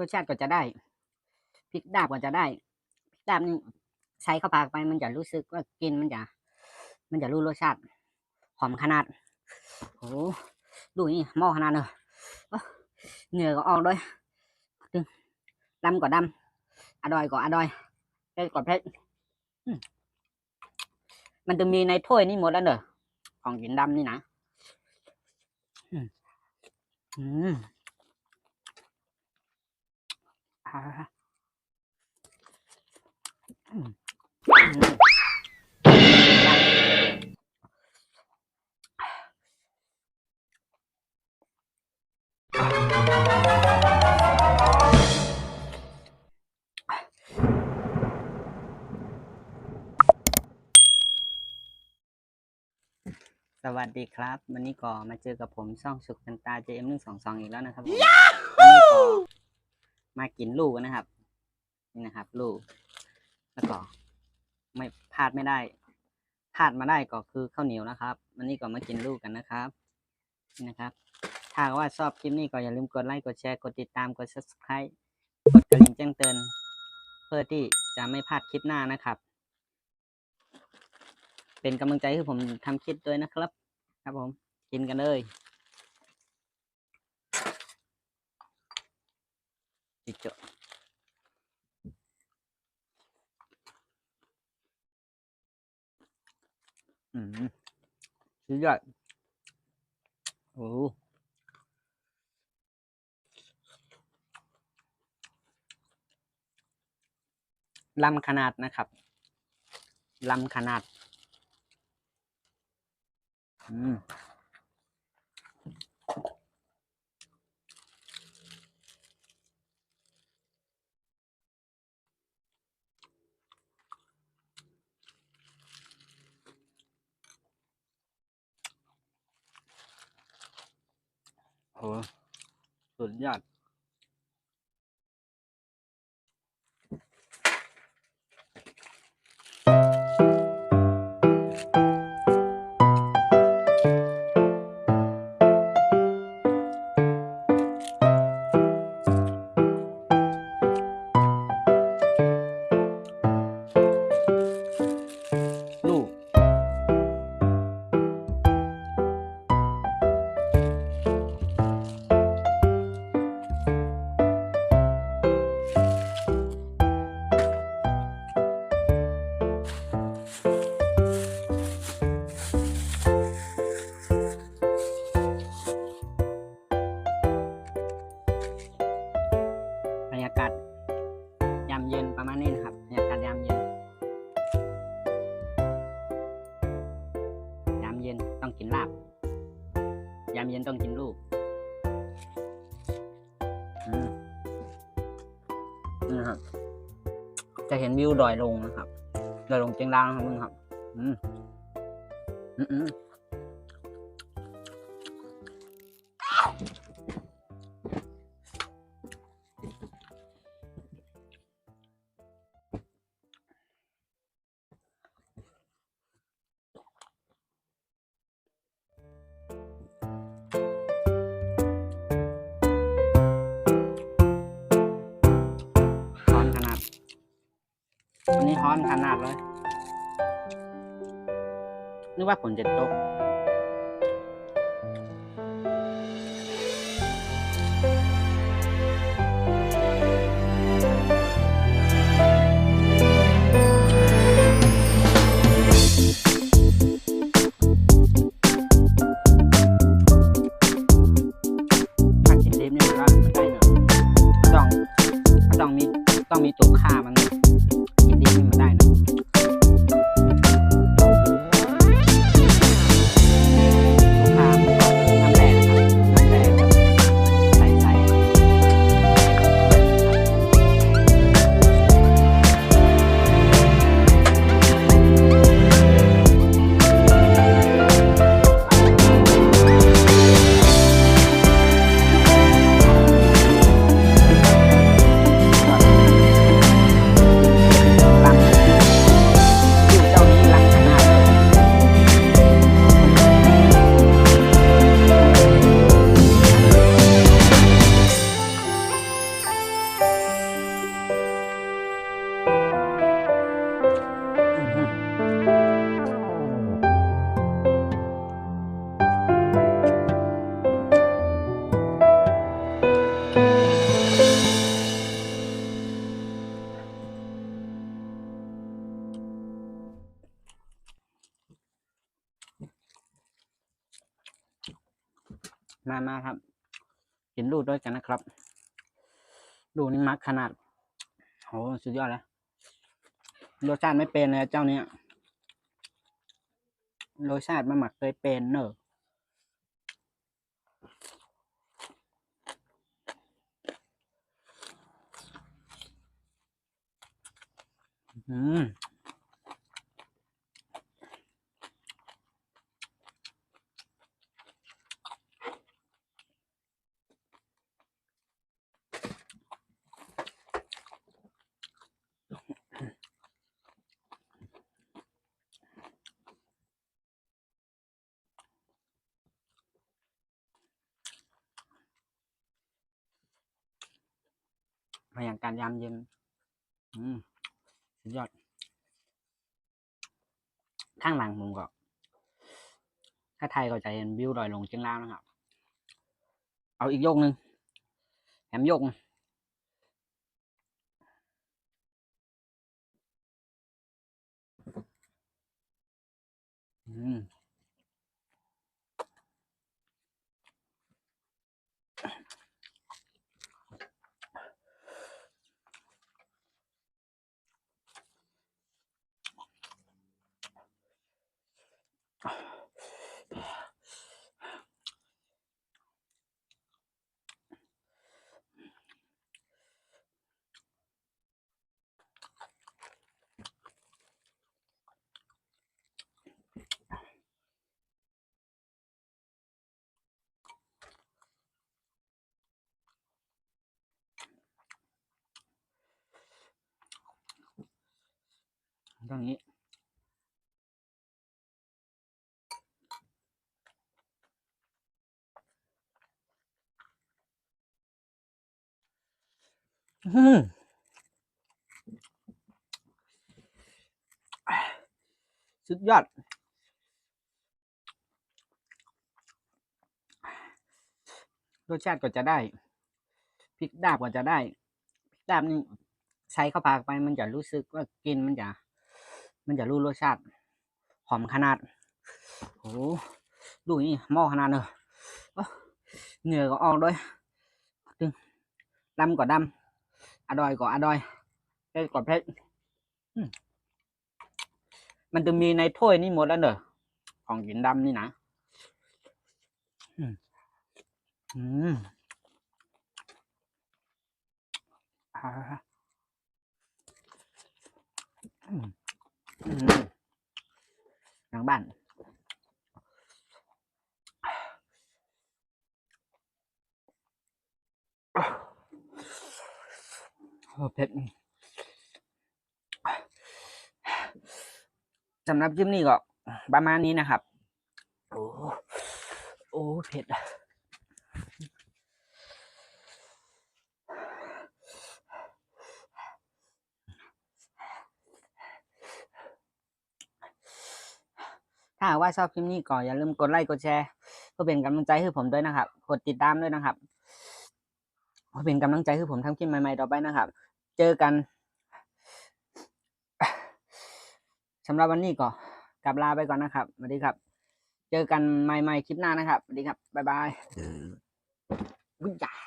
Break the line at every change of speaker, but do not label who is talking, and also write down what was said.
รสชาติก็จะได้พริกดาบก็จะได้พริกดาบนี่ใส่เข้าปากไปมันจะรู้สึกว่ากินมันจะ มันจะรู้รสชาติ หอมขนาดโอ้ดูนี่หม้อขนาดเลยอ๊ะเหงื่อก็ออกด้วยดึงดำก็ดำอร่อยก็อร่อยเผ็ดก็เผ็ดอืมมันจะมีในถ้วยนี่หมดแล้วเนอะของกินดำนี่นะ อืม อืมอ่าอืมอืมสวัสดีครับ วันนี้ก็มาเจอกับผมช่องสุขกันตา JM หนึ่งสองสองอีกแล้วนะครับผมวันนี้ก็ มากินลูกนะครับ นี่นะครับ ลูก แล้วก็ไม่พลาดไม่ได้พลาดมาได้ก็คือข้าวเหนียวนะครับ วันนี้ก็มากินลูกกันนะครับนี่นะครับ ถ้าว่าชอบคลิปนี้ก็อย่าลืมกดไลค์กดแชร์กดติดตามกด subscribe กดกระดิ่งแจ้งเตือนเพื่อที่จะไม่พลาดคลิปหน้านะครับ เป็นกำลังใจให้ผมทำคลิปด้วยนะครับ ครับผมกินกันเลย จิโจอืมสุดยอดโอ้ลำขนาดนะครับ ลำขนาด อืม โอ้สุดยอด ยามเย็นต้องกินลูกนี่นะครับ จะเห็นวิวดอยลงนะครับ ดอยลงเจียงราวนะครับมึงครับ อืมอืม วันนี้ฮ้อนขนาดเลย นึกว่าฝนจะตก มามาครับกินดูด้วยกันนะครับดูนี่มักขนาดโหสุดยอดเลยรสชาติไม่เป็นเลยเจ้าเนี้ยรสชาติมันหมักเคยเป็นเนอะอืม มาอย่างการยามเย็น อืมสุดยอด ข้างหลังผมก็ ถ้าไทยก็จะเห็นวิวดอยลงเชียงราวนะครับ เอาอีกโยกหนึ่งแถมโยกหนึ่งอืม ตรงนี้ อืมสุดยอด รสชาติก็จะได้ พริกดาบก็จะได้ พริกดาบนี่ใส่เข้าปากไปมันจะรู้สึกว่ากินมันจะ มันจะรู้รสชาติหอมขนาดโอ้ดูนี่หม้อขนาดเนอะเหงื่อก็ออกด้วยตึงดำก็ดำอดอยก็อดอยเผ็ดก็เผ็ดมมันจะมีในถ้วยนี่หมดแล้วเนอะของกินดำนี่นะอืมอืม อ่าอืมอืมทางบ้านโอ้เผ็ดสำหรับคลิปนี้ก็ประมาณนี้นะครับ โอ้ โอ้ เผ็ด ถ้าหากว่าชอบคลิปนี้ก็อย่าลืมกดไลค์กดแชร์เพื่อเป็นกำลังใจให้ผมด้วยนะครับ กดติดตามด้วยนะครับเพื่อเป็นกำลังใจให้ผมทำคลิปใหม่ๆต่อไปนะครับ เจอกันสำหรับวันนี้ก็กลับลาไปก่อนนะครับสวัสดีครับ เจอกันใหม่ๆคลิปหน้านะครับสวัสดีครับบ๊ายบายอุ๊ยจ้า